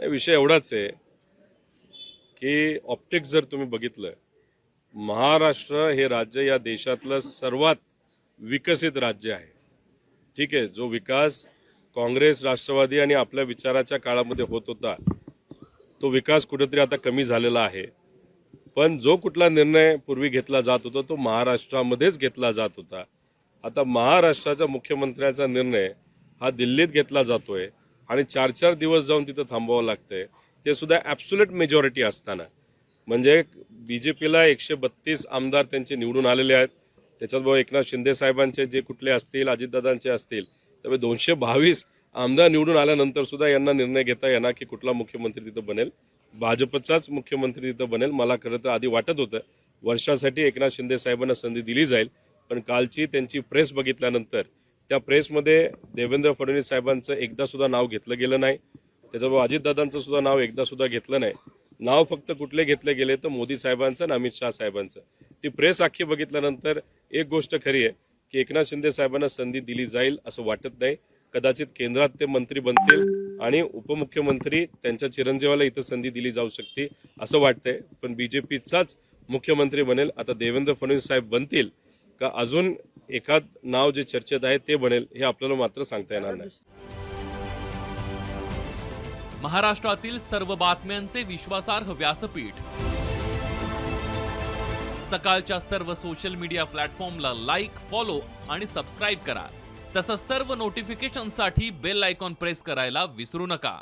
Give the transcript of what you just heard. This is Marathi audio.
नाही विषय एवढाच आहे की ऑप्टिक्स जर तुम्ही बघितलं महाराष्ट्र हे राज्य या देशातलं सर्वात विकसित राज्य आहे. ठीक आहे जो विकास काँग्रेस राष्ट्रवादी आणि आपल्या विचाराच्या काळामध्ये होत होता तो विकास कुठेतरी आता कमी झालेला आहे. पण जो कुठला निर्णय पूर्वी घेतला जात होता तो महाराष्ट्रामध्येच घेतला जात होता. आता महाराष्ट्राच्या मुख्यमंत्र्याचा निर्णय हा दिल्लीत घेतला जातोय. आणि चार चार दिवस जाऊन तिथं थांबावं लागतंय. ते सुद्धा ॲब्सुलेट मेजॉरिटी असताना. म्हणजे बी जे पीला एकशे बत्तीस आमदार त्यांचे निवडून आलेले आहेत. त्याच्यात एकनाथ शिंदे साहेबांचे जे कुठले असतील अजितदादांचे असतील त्यामुळे दोनशे बावीस आमदार निवडून आल्यानंतर सुद्धा यांना निर्णय घेता येणार की कुठला मुख्यमंत्री तिथं बनेल. भाजपचाच मुख्यमंत्री तिथं बनेल. मला खरं तर आधी वाटत होतं वर्षासाठी एकनाथ शिंदे साहेबांना संधी दिली जाईल. पण कालची त्यांची प्रेस बघितल्यानंतर त्या प्रेसमध्ये देवेंद्र फडणवीस साहेबांचं एकदा सुद्धा नाव घेतलं गेलं नाही. त्याच्याबरोबर अजितदादांचं सुद्धा नाव एकदा सुद्धा घेतलं नाही. नाव फक्त कुठले घेतले गेले तर मोदी साहेबांचं आणि अमित शाह साहेबांचं. ती प्रेस अख्खी बघितल्यानंतर एक गोष्ट खरी आहे की एकनाथ शिंदे साहेबांना संधी दिली जाईल असं वाटत नाही. कदाचित केंद्रात ते मंत्री बनतील आणि उपमुख्यमंत्री त्यांच्या चिरंजीवाला इथं संधी दिली जाऊ शकते असं वाटतंय. पण बीजेपीचाच मुख्यमंत्री बनेल. आता देवेंद्र फडणवीस साहेब बनतील का अजून एखाद नाव जे चर्चेत आहे ते बनेल हे आपल्याला मात्र सांगता येणार नाही. महाराष्ट्रातील सर्व बातम्यांचे विश्वासार्ह व्यासपीठ. सकाळच्या सर्व सोशल मीडिया प्लॅटफॉर्मला लाईक फॉलो आणि सबस्क्राईब करा. तसंच सर्व नोटिफिकेशनसाठी बेल आयकॉन प्रेस करायला विसरू नका.